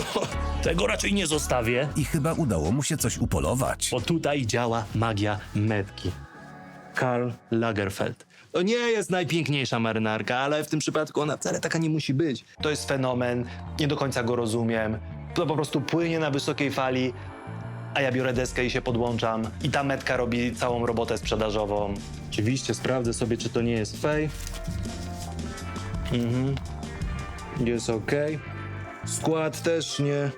Tego raczej nie zostawię, I chyba udało mu się coś upolować. bo tutaj działa magia metki. Karl Lagerfeld. To nie jest najpiękniejsza marynarka, ale w tym przypadku ona wcale taka nie musi być. To jest fenomen, nie do końca go rozumiem. To po prostu płynie na wysokiej fali, a ja biorę deskę i się podłączam. I ta metka robi całą robotę sprzedażową. Oczywiście sprawdzę sobie, czy to nie jest fej. Mhm. Jest ok. Skład też nie,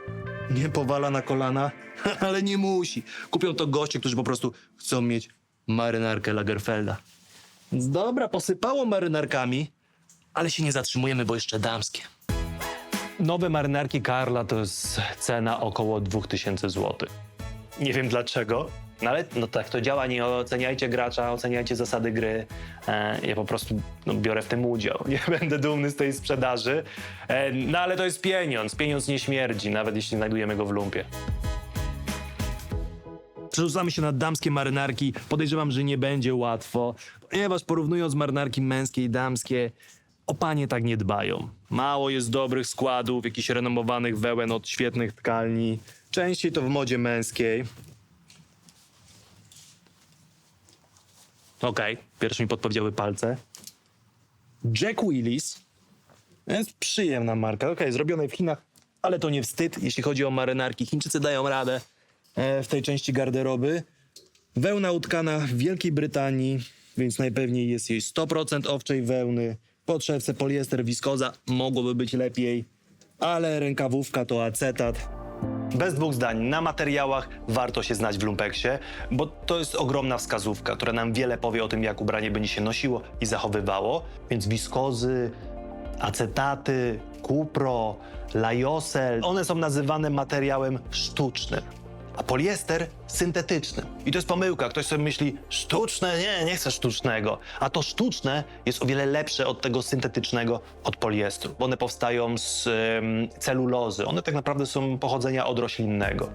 nie powala na kolana, ale nie musi. Kupią to goście, którzy po prostu chcą mieć marynarkę Lagerfelda. Więc dobra, posypało marynarkami, ale się nie zatrzymujemy, bo jeszcze damskie. Nowe marynarki Karla to jest cena około 2000 zł. Nie wiem dlaczego, no ale no tak to działa. Nie oceniajcie gracza, oceniajcie zasady gry. E, ja po prostu no, biorę w tym udział. Nie będę dumny z tej sprzedaży. E, no ale to jest pieniądz. Pieniądz nie śmierdzi, nawet jeśli znajdujemy go w lumpie. Przerzucamy się na damskie marynarki. Podejrzewam, że nie będzie łatwo, ponieważ porównując marynarki męskie i damskie, o panie tak nie dbają. Mało jest dobrych składów, jakichś renomowanych wełen od świetnych tkalni. Częściej to w modzie męskiej. Okej, pierwszy mi podpowiedziały palce. Jack Willis. Jest przyjemna marka. Okej, zrobionej w Chinach, ale to nie wstyd, jeśli chodzi o marynarki. Chińczycy dają radę e, w tej części garderoby. Wełna utkana w Wielkiej Brytanii, więc najpewniej jest jej 100% owczej wełny. Po trzewce poliester, wiskoza, mogłoby być lepiej, ale rękawówka to acetat. Bez dwóch zdań, na materiałach warto się znać w lumpeksie, bo to jest ogromna wskazówka, która nam wiele powie o tym, jak ubranie będzie się nosiło i zachowywało. Więc wiskozy, acetaty, kupro, lajosel, one są nazywane materiałem sztucznym, a poliester syntetycznym. I to jest pomyłka. Ktoś sobie myśli, sztuczne? Nie, nie chcę sztucznego. A to sztuczne jest o wiele lepsze od tego syntetycznego, od poliestru. Bo one powstają z celulozy. One tak naprawdę są pochodzenia od roślinnego.